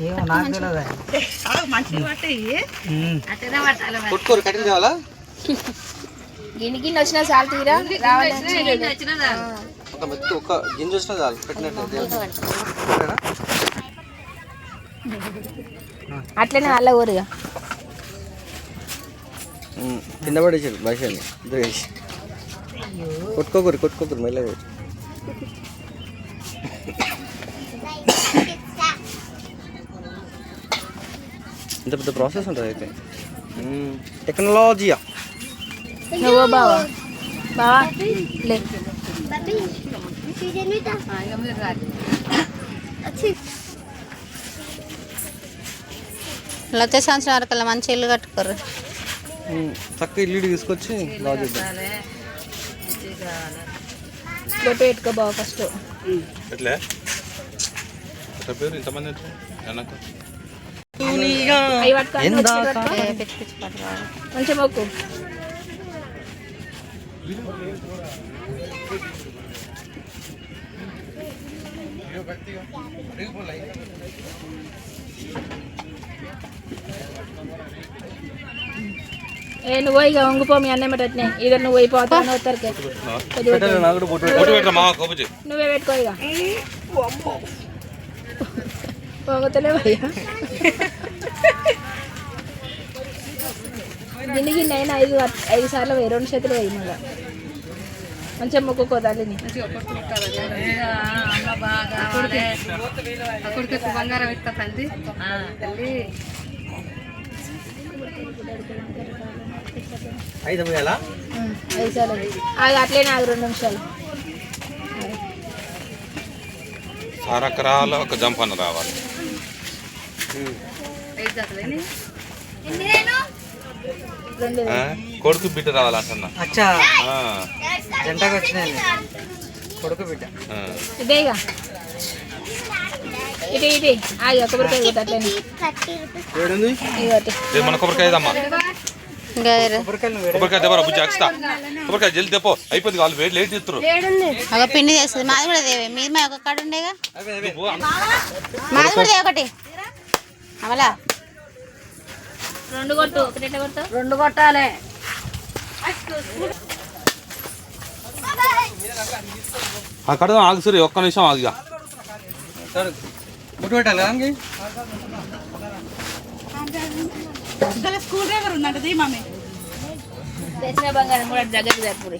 ఏమో నాకు తెలియదు మంచిగా పట్టి ఉమ్. అట్టనే పట్టాలి మరి. కొట్టుకోరు కట్టెలు తేవాలా గిన్నె గిన్నె వచ్చిన చాలు తీరా? చాలు. ఒక మెత్త ఒక గింజ వచ్చినా చాలు పెట్టినట్టు దేవుడు. అట్లనే అల్ల ఊరిగా. కింద పడేసారు భాషని ఇద్దరు వేసి కొట్టుకోకూరి కొట్టుకోకూరి మెల్లగా. ఇంత పెద్ద ప్రాసెస్ ఉంటుంది అయితే టెక్నాలజీయా నువ్వు బావా బావా లే ఆ, ఇక మీరు రాదు. వచ్చే సంవత్సరం వరకు మంచి ఇల్లు కట్టుకోరు చక్కగా ఇల్లు తీసుకొచ్చి బాగా చేద్దాం కావాలి. మంచిగా కావాలి. బొట్టు పెట్టుకో బావ ఫస్ట్ ఎట్లే ఎట్లా పేరు ఇంతమంది వచ్చారు? వెనక అవి పట్టుకో అన్ని వచ్చి పట్టుకో. పిచ్చి పిచ్చి పాట పాడు. మంచిగా మొక్కు ఏ నువ్వు ఇక వంగిపో మీ అన్నయ్య మటనే ఇక నువ్వు అయిపోతావు ఉత్తరికి పెట్టాలి నాకు కూడా బొట్టు ఫోటో పెట్టరా మామ కోపచి నువ్వే పెట్టుకో ఇక పొగతలేవు అయ్యా గిన్నె గిన్నె అయినా ఐదు ఐదు సార్లు పోయి రెండు చేతులు పోయి మళ్ళా. మంచిగా మొక్కుకో తల్లిని బంగారం ఇస్తా తల్లి. ఐదు సార్లు ఆగి అట్లనే ఆగి రెండు నిమిషాలు. సారక్క రావాలి ఒక జంపన్న రావాలి ఐదు జతలేని రెండు ఆ? కొడుకు బిడ్డ రావాలి అంటున్నా అచ్చా. ఆ, జంటకు వచ్చినాయి కొడుకు బిడ్డ. ఆ. ఇదే ఆగి కొబ్బరికాయ మన కొబ్బరికాయ కొబ్బరికాయ బుజ్జి జల్ది తెపో అయిపోయింది వాళ్ళు లేట్ ఇస్తారు ఒక పిండి చేస్తుంది. మాది కూడా దేవే మీది మా ఒక కాడ ఉండేగా మాది కూడా ఒకటి. అమలా. రెండు కొట్టు కొడతావు? రెండు కొట్టాలి. కడదాం ఆగు సరే ఒక్క నిమిషం ఆగిగా సరే బొట్టు పెట్టాలి అంగి తెచ్చిన బంగారం కూడా జరుపురి